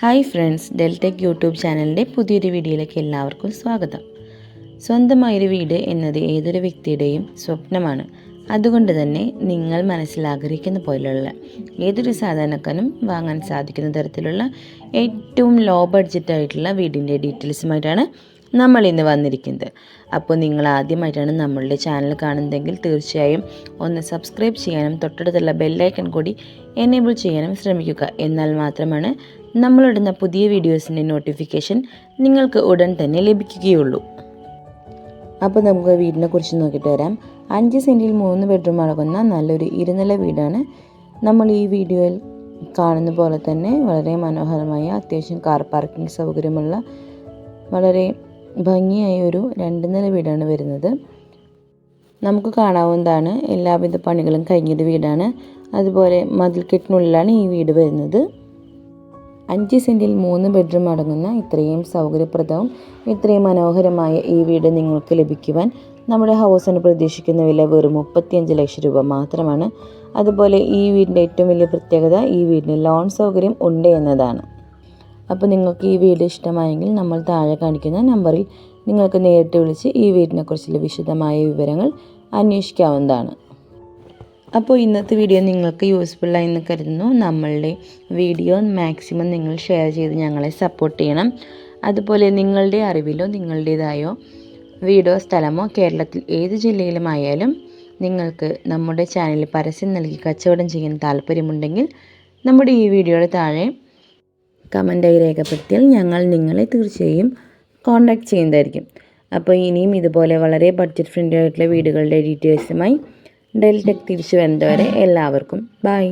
Hi friends Deltech YouTube ചാനലിന്റെ പുതിയൊരു വീഡിയോയിലേക്ക് എല്ലാവർക്കും സ്വാഗതം. സ്വന്തമായൊരു വീട് എന്നത് ഏതൊരു വ്യക്തിയുടെയും സ്വപ്നമാണ്. അതുകൊണ്ട് തന്നെ നിങ്ങൾ മനസ്സിൽ ആഗ്രഹിക്കുന്ന പോലെയുള്ള ഏതൊരു സാധാരണക്കാരനും വാങ്ങാൻ സാധിക്കുന്ന തരത്തിലുള്ള ഏറ്റവും ലോ ബഡ്ജറ്റ് ആയിട്ടുള്ള വീടിന്റെ ഡീറ്റെയിൽസുമായിട്ടാണ് നമ്മൾ ഇന്ന് വന്നിരിക്കുന്നത്. അപ്പോൾ നിങ്ങൾ ആദ്യമായിട്ടാണ് നമ്മളുടെ ചാനൽ കാണുന്നതെങ്കിൽ തീർച്ചയായും ഒന്ന് സബ്സ്ക്രൈബ് ചെയ്യാനും തൊട്ടടുത്തുള്ള ബെല്ലൈക്കൺ കൂടി എനേബിൾ ചെയ്യാനും ശ്രമിക്കുക. എന്നാൽ മാത്രമാണ് നമ്മളിടുന്ന പുതിയ വീഡിയോസിന്റെ നോട്ടിഫിക്കേഷൻ നിങ്ങൾക്ക് ഉടൻ തന്നെ ലഭിക്കുകയുള്ളൂ. അപ്പോൾ നമുക്ക് വീടിനെ കുറിച്ച് നോക്കിയിട്ട് വരാം. അഞ്ച് സെന്റിൽ മൂന്ന് ബെഡ്റൂം അടങ്ങുന്ന നല്ലൊരു ഇരുനില വീടാണ്. നമ്മൾ ഈ വീഡിയോയിൽ കാണുന്ന പോലെ തന്നെ വളരെ മനോഹരമായ അത്യാവശ്യം കാർ പാർക്കിംഗ് സൗകര്യമുള്ള വളരെ ഭംഗിയായ ഒരു രണ്ട് നില വീടാണ് വരുന്നത്. നമുക്ക് കാണാവുന്നതാണ് എല്ലാവിധ പണികളും കഴിഞ്ഞൊരു വീടാണ്. അതുപോലെ മതിൽക്കെട്ടിനുള്ളിലാണ് ഈ വീട് വരുന്നത്. അഞ്ച് സെന്റിൽ മൂന്ന് ബെഡ്റൂം അടങ്ങുന്ന ഇത്രയും സൗകര്യപ്രദവും ഇത്രയും മനോഹരമായ ഈ വീട് നിങ്ങൾക്ക് ലഭിക്കുവാൻ നമ്മുടെ ഹൗസിന് പ്രതീക്ഷിക്കുന്ന വില വെറും മുപ്പത്തിയഞ്ച് ലക്ഷം രൂപ മാത്രമാണ്. അതുപോലെ ഈ വീടിന്റെ ഏറ്റവും വലിയ പ്രത്യേകത ഈ വീടിന് ലോൺ സൗകര്യം ഉണ്ട് എന്നതാണ്. അപ്പോൾ നിങ്ങൾക്ക് ഈ വീട് ഇഷ്ടമായെങ്കിൽ നമ്മൾ താഴെ കാണിക്കുന്ന നമ്പറിൽ നിങ്ങൾക്ക് നേരിട്ട് വിളിച്ച് ഈ വീടിനെക്കുറിച്ചുള്ള വിശദമായ വിവരങ്ങൾ അന്വേഷിക്കാവുന്നതാണ്. അപ്പോൾ ഇന്നത്തെ വീഡിയോ നിങ്ങൾക്ക് യൂസ്ഫുള്ളായി എന്ന് കരുതുന്നു. നമ്മളുടെ വീഡിയോ മാക്സിമം നിങ്ങൾ ഷെയർ ചെയ്ത് ഞങ്ങളെ സപ്പോർട്ട് ചെയ്യണം. അതുപോലെ നിങ്ങളുടെ അറിവിലോ നിങ്ങളുടേതായോ വീടോ സ്ഥലമോ കേരളത്തിൽ ഏത് ജില്ലയിലുമായാലും നിങ്ങൾക്ക് നമ്മുടെ ചാനലിൽ പരസ്യം നൽകി കച്ചവടം ചെയ്യാൻ താല്പര്യമുണ്ടെങ്കിൽ നമ്മുടെ ഈ വീഡിയോയുടെ താഴെ കമന്റായി രേഖപ്പെടുത്തിയാൽ ഞങ്ങൾ നിങ്ങളെ തീർച്ചയായും കോൺടാക്റ്റ് ചെയ്യുന്നതായിരിക്കും. അപ്പോൾ ഇനിയും ഇതുപോലെ വളരെ ബഡ്ജറ്റ് ഫ്രണ്ട്ലി ആയിട്ടുള്ള വീടുകളുടെ ഡീറ്റെയിൽസുമായി ഡെൽടെക് തിരിച്ചു വരുന്നതുവരെ എല്ലാവർക്കും ബൈ.